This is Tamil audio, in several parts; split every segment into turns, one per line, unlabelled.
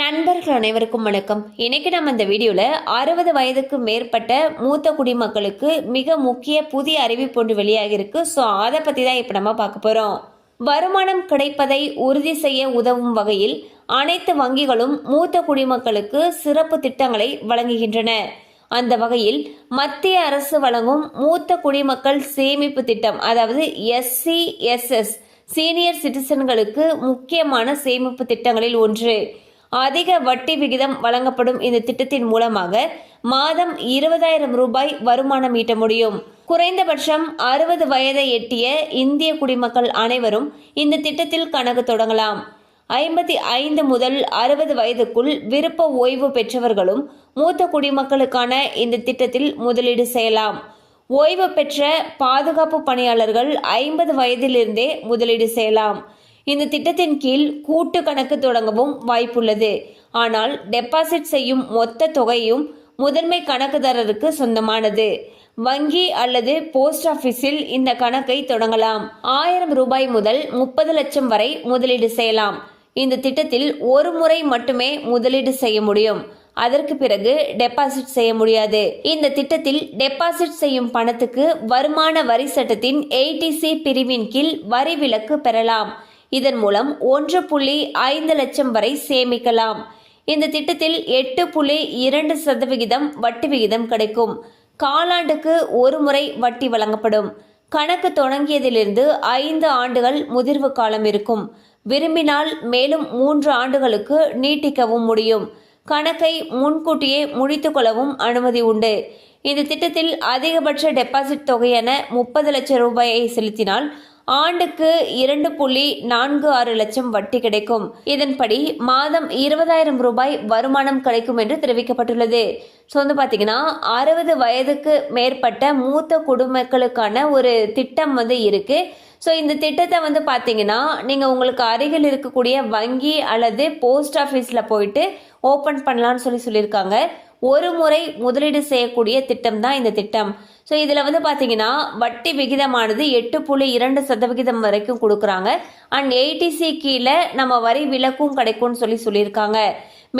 நண்பர்கள் அனைவருக்கும் வணக்கம். இன்னைக்கு நம்ம இந்த வீடியோவில் அறுபது வயதுக்கு மேற்பட்ட மூத்த குடிமக்களுக்கு மிக முக்கிய புதிய அறிவிப்பு ஒன்று வெளியாகிருக்கு ஸோ அதை பற்றி தான் இப்போ நம்ம பார்க்க போகிறோம் வருமானம் கிடைப்பதை உறுதி செய்ய உதவும் வகையில் அனைத்து வங்கிகளும் மூத்த குடிமக்களுக்கு சிறப்பு திட்டங்களை வழங்குகின்றன. அந்த வகையில் மத்திய அரசு வழங்கும் மூத்த குடிமக்கள் சேமிப்பு திட்டம் அதாவது எஸ்சிஎஸ்எஸ் சீனியர் சிட்டிசன்களுக்கு முக்கியமான சேமிப்பு திட்டங்களில் ஒன்று. அதிக வட்டி விகிதம் வழங்கப்படும் இந்த திட்டத்தின் மூலமாக மாதம் இருபதாயிரம் ரூபாய் வருமானம் ஈட்ட முடியும். குறைந்தபட்சம் அறுபது வயதை எட்டிய இந்திய குடிமக்கள் அனைவரும் இந்த திட்டத்தில் கணக்கு தொடங்கலாம். ஐம்பத்தி ஐந்து முதல் அறுபது வயதுக்குள் விருப்ப ஓய்வு பெற்றவர்களும் மூத்த குடிமக்களுக்கான இந்த திட்டத்தில் முதலீடு செய்யலாம். ஓய்வு பெற்ற பாதுகாப்பு பணியாளர்கள் ஐம்பது வயதிலிருந்தே முதலீடு செய்யலாம். இந்த திட்டத்தின் கீழ் கூட்டு கணக்கு தொடங்கவும் வாய்ப்புள்ளது. ஆனால் டெபாசிட் செய்யும் மொத்த தொகையும் முதன்மை கணக்குதாரருக்கு சொந்தமானது. வங்கி அல்லது போஸ்ட் ஆபீஸில் இந்த கணக்கை தொடங்கலாம். ஆயிரம் ரூபாய் முதல் முப்பது லட்சம் வரை முதலீடு செய்யலாம். இந்த திட்டத்தில் ஒரு முறை மட்டுமே முதலீடு செய்ய முடியும். அதற்கு பிறகு டெபாசிட் செய்ய முடியாது. இந்த திட்டத்தில் டெபாசிட் செய்யும் பணத்துக்கு வருமான வரி சட்டத்தின் எயிட்டிசி பிரிவின் கீழ் வரி விலக்கு பெறலாம். இதன் மூலம் ஒன்று புள்ளி ஐந்து லட்சம் வரை சேமிக்கலாம். இந்த திட்டத்தில் எட்டு புள்ளி இரண்டு சதவிகிதம் வட்டி விகிதம் கிடைக்கும். காலாண்டுக்கு ஒரு முறை வட்டி வழங்கப்படும். கணக்கு தொடங்கியதிலிருந்து ஐந்து ஆண்டுகள் முதிர்வு காலம் இருக்கும். விரும்பினால் மேலும் மூன்று ஆண்டுகளுக்கு நீட்டிக்கவும் முடியும். கணக்கை முன்கூட்டியே முடித்து கொள்ளவும் அனுமதி உண்டு. இந்த திட்டத்தில் அதிகபட்ச டெபாசிட் தொகையான முப்பது லட்சம் ரூபாயை செலுத்தினால் ஆண்டுக்கு இரண்டு புள்ளி நான்கு ஆறு லட்சம் வட்டி கிடைக்கும். இதன்படி மாதம் இருபதாயிரம் ரூபாய் வருமானம் கிடைக்கும் என்று தெரிவிக்கப்பட்டுள்ளது. ஸோ வந்து பார்த்தீங்கன்னா அறுபது வயதுக்கு மேற்பட்ட மூத்த குடும்பங்களுக்கான ஒரு திட்டம் வந்து இருக்கு. ஸோ இந்த திட்டத்தை வந்து பார்த்தீங்கன்னா நீங்கள் உங்களுக்கு அருகில் இருக்கக்கூடிய வங்கி அல்லது போஸ்ட் ஆஃபீஸில் போயிட்டு ஓப்பன் பண்ணலான்னு சொல்லி சொல்லியிருக்காங்க. ஒரு முறை முதலீடு செய்யக்கூடிய திட்டம் தான் இந்த திட்டம். ஸோ இதில் வந்து பார்த்தீங்கன்னா வட்டி விகிதமானது எட்டு புள்ளி இரண்டு சதவிகிதம் வரைக்கும் கொடுக்குறாங்க. அண்ட் எயிட்டிசி கீழே நம்ம வரி விலக்கும் கிடைக்கும்னு சொல்லி சொல்லியிருக்காங்க.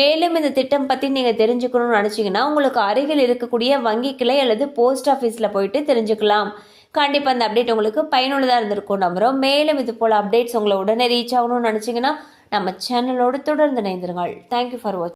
மேலும் இந்த திட்டம் பற்றி நீங்கள் தெரிஞ்சுக்கணும்னு நினச்சிங்கன்னா உங்களுக்கு அருகில் இருக்கக்கூடிய வங்கி கிளை அல்லது போஸ்ட் ஆஃபீஸில் போயிட்டு தெரிஞ்சுக்கலாம். கண்டிப்பாக அந்த அப்டேட் உங்களுக்கு பயனுள்ளதாக இருந்திருக்கும் நம்புகிறோம் மேலும் இது போல் அப்டேட்ஸ் உங்களை உடனே ரீச் ஆகணும்னு நினச்சிங்கன்னா நம்ம சேனலோடு தொடர்ந்து இணைந்திருங்கள். தேங்க்யூ ஃபார் வாட்சிங்